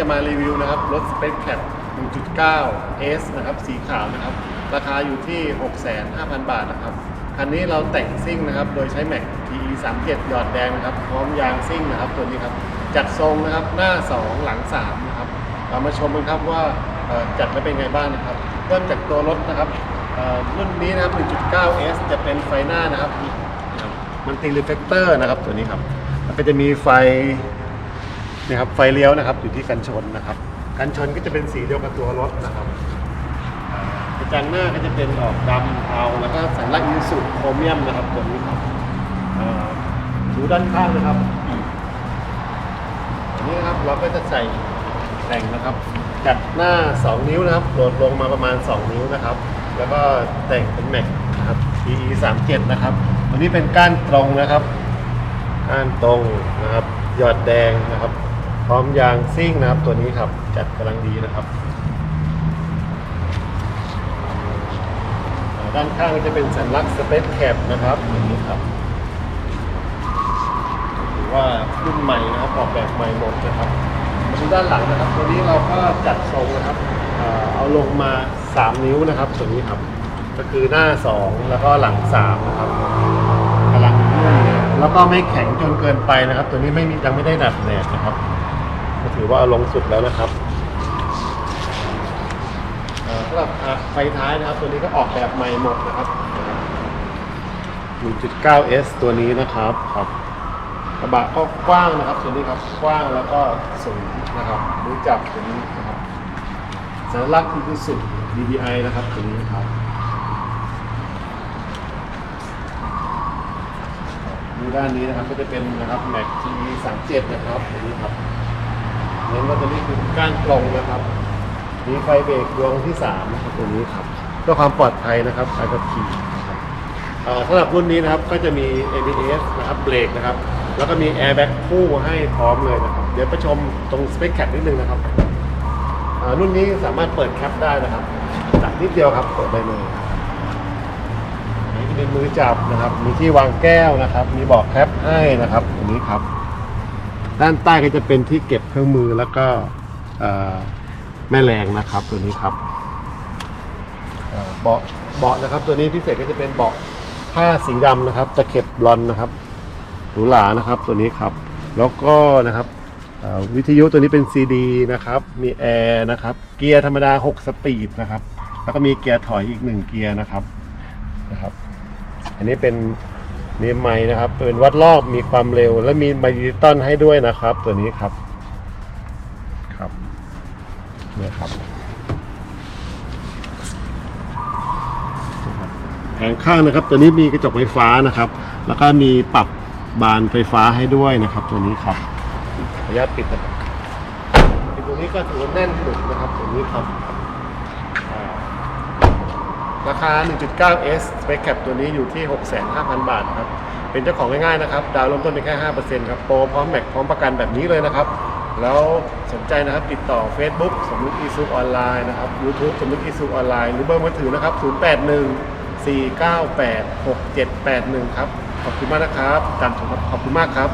จะมารีวิวนะครับรถ Space Cat 1.9 S นะครับสีขาวนะครับ ราคาอยู่ที่ 65,000 บาทนะครับ คันนี้เราแต่งซิ่งนะครับ โดยใช้ Mac TE 37หยอดแดงนะครับ พร้อมยางซิ่งนะครับ ตัวนี้ครับ จัดทรงนะครับหน้า 2 หลัง 3 นะครับเรามาชมกันครับว่าจัดแล้วเป็นไงบ้างนะครับ เริ่มจากตัวรถนะครับรุ่นนี้นะครับ 1.9 S จะเป็นไฟหน้านะครับมันติรีเฟกเตอร์นะครับตัวนี้ครับแล้วก็จะมีไฟ นี่ครับไฟเลี้ยวนะครับอยู่ที่กันชนนะครับ กันชนก็จะเป็นสีเดียวกับตัวรถนะครับกระจังหน้าก็จะเป็นออกดำเทาแล้วก็สัญลักษณ์อินสุโครเมียมนะครับตัวนี้ครับดูด้านข้างนะครับอันนี้ครับเราก็จะใส่แต่งนะครับจัดหน้า 2 นิ้วนะครับโหลดลงมาประมาณ 2 นิ้วนะครับ แล้วก็แต่งเป็นแม็กนะครับ TE 37นะครับตัวนี้เป็นก้านตรงนะครับ ก้านตรงนะครับ หยอดแดงนะครับ ร้อมยางซิ่งนะครับ ตัวนี้ครับ จัดกำลังดีนะครับ ด้านข้างจะเป็นสัญลักษณ์สเปซแคปนะครับอย่างนี้ครับถือว่ารุ่นใหม่นะครับออกแบบใหม่หมดนะครับมาดูด้านหลังนะครับ ตัวนี้เราก็จัดทรงนะครับเอาลงมา 3 นิ้วนะครับ ตัวนี้ครับ ก็คือหน้า 2 แล้วก็หลัง 3 นะครับกำลังแล้วก็ไม่แข็งจนเกินไปนะครับ ตัวนี้ไม่มียังไม่ได้ดัดแดดนะครับ ถือว่าเอาลงสุดแล้วนะครับเอ่อสำหรับอะไฟท้ายนะครับ ตัวนี้ก็ออกแบบใหม่หมดนะครับ 1.9S ตัวนี้นะครับครับกระบะก็กว้างนะครับตัวนี้ครับกว้างแล้วก็สูงนะครับรู้จับตัวนี้นะครับสัญลักษณ์คือสุด DBI นะครับตัวนี้ครับดูด้านนี้นะครับก็จะเป็นนะครับ Mac T 3 7นะครับตัวนี้ครับเน้นว่าตัวนี้คือก้านตรงนะครับ มีไฟเบรกดวงที่3นะครับตัวนี้ครับเพื่อความปลอดภัยนะครับการขับขี่นะครับเอ่อสำหรับรุ่นนี้นะครับก็จะมี ABS นะครับเบรกนะครับ แล้วก็มี Airbag คู่ให้พร้อมเลยนะครับ เดี๋ยวไปชมตรง Spec Cat นิดนึงนะครับอ่ารุ่นนี้สามารถเปิดแคปได้นะครับจับนิดเดียวครับเปิดได้เลยนี่จะเป็นมือจับนะครับ มีที่วางแก้วนะครับ มีเบอกแคปให้นะครับตรงนี้ครับ ด้านใต้ก็จะเป็นที่เก็บเครื่องมือแล้วก็แม่แรงนะครับตัวนี้ครับเบาะเบาะนะครับ ตัวนี้พิเศษก็จะเป็นเบาะผ้าสีดำนะครับตะเข็บบลอนนะครับหรูหรานะครับตัวนี้ครับ แล้วก็นะครับวิทยุตัวนี้เป็น CD นะครับมีแอร์นะครับเกียร์ธรรมดา 6 สปีดนะครับ แล้วก็มีเกียร์ถอยอีก 1 เกียร์นะครับนะครับ อันนี้เป็น นี่ไม้นะครับเป็นวัดรอบมีความเร็ว และมีไมค์ดิจิตอลให้ด้วยนะครับ ตัวนี้ครับครับเนี่ยครับแผงข้างนะครับ ตัวนี้มีกระจกไฟฟ้านะครับ แล้วก็มีปรับบานไฟฟ้าให้ด้วยนะครับ ตัวนี้ครับขออนุญาตปิดนะครับปิดตัวนี้ก็ถือว่าแน่นหนุกนะครับตัวนี้ครับอ่า ราคา 1.9S Spec Cap ตัวนี้อยู่ที่ 65,000 บาทครับ เป็นเจ้าของง่ายๆนะครับ ดาวน์เริ่มต้นเพียงแค่ 5%ครับโปรพร้อมแม็กพร้อมประกันแบบนี้เลยนะครับ แล้วสนใจนะครับติดต่อ Facebook สมมุติอีซูออนไลน์นะครับ YouTube สมมุติอีซูออนไลน์หรือเบอร์มือถือนะครับ 081 498 6781 ครับ ขอบคุณมากนะครับตามชมครับขอบคุณมากครับ